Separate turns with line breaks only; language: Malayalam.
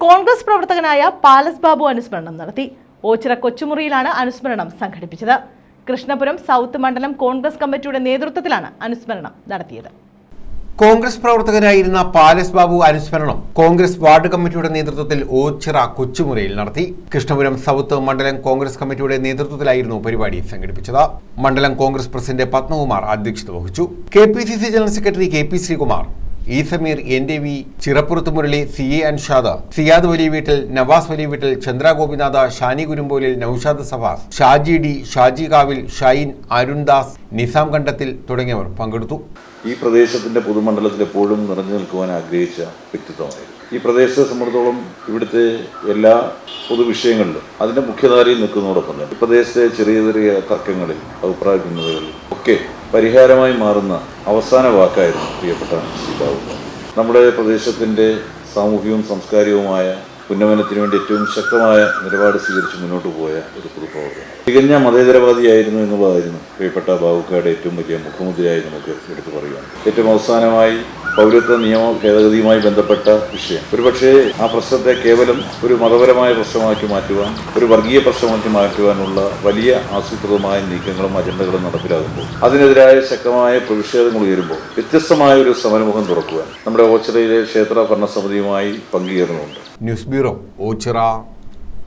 കോൺഗ്രസ് പ്രവർത്തകനായ പാലസ് ബാബു അനുസ്മരണം നടത്തി. ഓച്ചിറ കൊച്ചുമുറിയിലാണ് അനുസ്മരണം സംഘടിപ്പിച്ചത്. കൃഷ്ണപുരം സൗത്ത് മണ്ഡലം കോൺഗ്രസ് കമ്മിറ്റിയുടെ നേതൃത്വത്തിലാണ് അനുസ്മരണം നടത്തിയത്.
കോൺഗ്രസ് പ്രവർത്തകനായിരുന്ന പാലസ് ബാബു അനുസ്മരണം കോൺഗ്രസ് വാർഡ് കമ്മിറ്റിയുടെ നേതൃത്വത്തിൽ ഓച്ചിറ കൊച്ചുമുറിയിൽ നടത്തി. കൃഷ്ണപുരം സൗത്ത് മണ്ഡലം കോൺഗ്രസ് കമ്മിറ്റിയുടെ നേതൃത്വത്തിലായിരുന്നു പരിപാടി സംഘടിപ്പിച്ചത്. മണ്ഡലം കോൺഗ്രസ് പ്രസിഡന്റ് പത്മകുമാർ അധ്യക്ഷത വഹിച്ചു. K general secretary K P Sreekumar E Sameer N D V Chirappurath Murali C A Anshad Siyad Vali Veettil Navas Vali Veettil Chandra Gopinatha Shani Kurumbolil Noushad Safas Shaji D Shaji Kavil Shine Arundas Nizam കണ്ടത്തിൽ തുടങ്ങിയവർ പങ്കെടുത്തു.
ഈ പ്രദേശത്തിന്റെ പൊതുമണ്ഡലത്തിൽ എപ്പോഴും നിറഞ്ഞു നിൽക്കുവാൻ ആഗ്രഹിച്ച വ്യക്തിത്വമായിരുന്നു. ഈ പ്രദേശത്തെ സംബന്ധിച്ചോളം ഇവിടുത്തെ എല്ലാ പൊതുവിഷയങ്ങളിലും അതിന്റെ മുഖ്യധാരയിൽ നിൽക്കുന്നതോടൊപ്പം തന്നെ പ്രദേശത്തെ ചെറിയ ചെറിയ തർക്കങ്ങളിൽ അഭിപ്രായ ഭിന്നതകളിൽ ഒക്കെ പരിഹാരമായി മാറുന്ന അവസാന വാക്കായിരുന്നു പ്രിയപ്പെട്ട സീതാവ് നമ്മുടെ പ്രദേശത്തിന്റെ സാമൂഹികവും സാംസ്കാരികവുമായ ഉന്നമനത്തിന് വേണ്ടി ഏറ്റവും ശക്തമായ നിലപാട് സ്വീകരിച്ച് മുന്നോട്ട് പോയ ഒരു പൊതുപ്രവർത്തനം തികഞ്ഞ മതേതരവാദിയായിരുന്നു എന്നുള്ളതായിരുന്നു പ്രിയപ്പെട്ട ബാബുക്കാരുടെ ഏറ്റവും വലിയ മുഖമുദ്രയായി നമുക്ക് എടുത്തു പറയുവാൻ. ഏറ്റവും അവസാനമായി പൗരത്വ നിയമ ഭേദഗതിയുമായി ബന്ധപ്പെട്ട വിഷയം. ഒരുപക്ഷേ ആ പ്രശ്നത്തെ കേവലം ഒരു മതപരമായ പ്രശ്നമാക്കി മാറ്റുവാൻ ഒരു വർഗീയ പ്രശ്നമാക്കി മാറ്റുവാനുള്ള വലിയ ആസൂത്രിതമായ നീക്കങ്ങളും അജണ്ടകളും നടപ്പിലാകുമ്പോൾ അതിനെതിരായ ശക്തമായ പ്രതിഷേധങ്ങൾ ഉയരുമ്പോൾ വ്യത്യസ്തമായ ഒരു സമരമുഖം തുറക്കുവാൻ നമ്മുടെ ഓച്ചിറയിലെ ക്ഷേത്ര ഭരണസമിതിയുമായി പങ്കുചേർന്നുണ്ട്
ന്യൂസ് ബ്യൂറോ ഓച്ചിറ.